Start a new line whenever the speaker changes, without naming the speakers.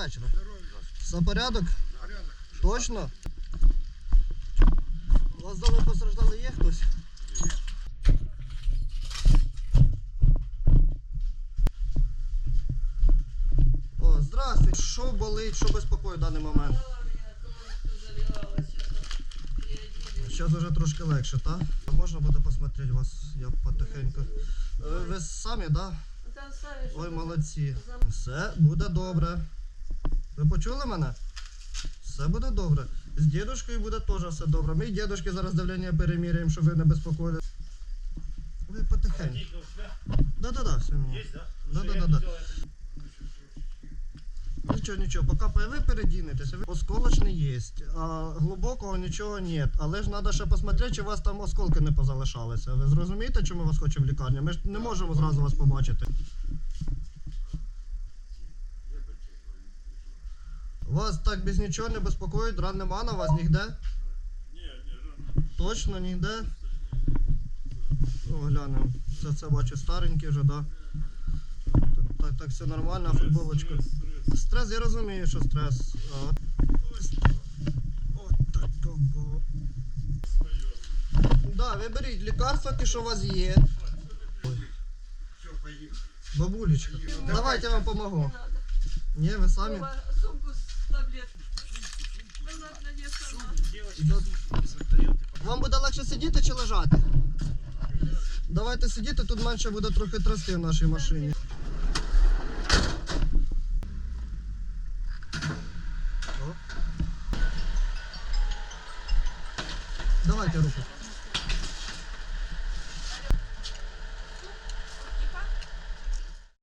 Все порядок? Точно? У вас вдома постраждали є хтось? О, здравствуйте. Що болить, що безпокоїть в даний момент? Зараз вже трошки легше, так? Можна буде посмотрети вас, я потихеньку. Е, Ви самі, так? Да? Ой, молодці. Все буде добре. Ви почули мене? Все буде добре. З дідушкою буде теж все добре. Ми дідушки зараз давлення переміряємо, щоб ви не безпокоїли. Ви потихеньку. Да-да-да, все мені.
Да?
Да-да-да-да. Нічого, нічого, поки ви передінетеся, осколочний є, а глибокого нічого нет. Але ж треба ще посмотрети, чи у вас там осколки не позалишалися. Ви зрозумієте, чому вас хочемо в лікарню? Ми ж не можемо зразу вас побачити. Вас так без нічого не безпокоїть, ран нема на вас ніде? Точно ніде? О, глянемо. Це, це бачу старенький вже, да? Так, так, так все нормально, футболочка. Стрес, я розумію, що стрес. А. Да, ви беріть лікарства, ті, що у вас є. Бабулечка, давайте я вам помогу. Ні, ви самі?
Сумку с таблетками. Да ладно, не сама.
Вам буде легше сидіти чи лежати? Давайте сидіти, тут менше буде трохи трясти в нашій машині. О. Давайте руку.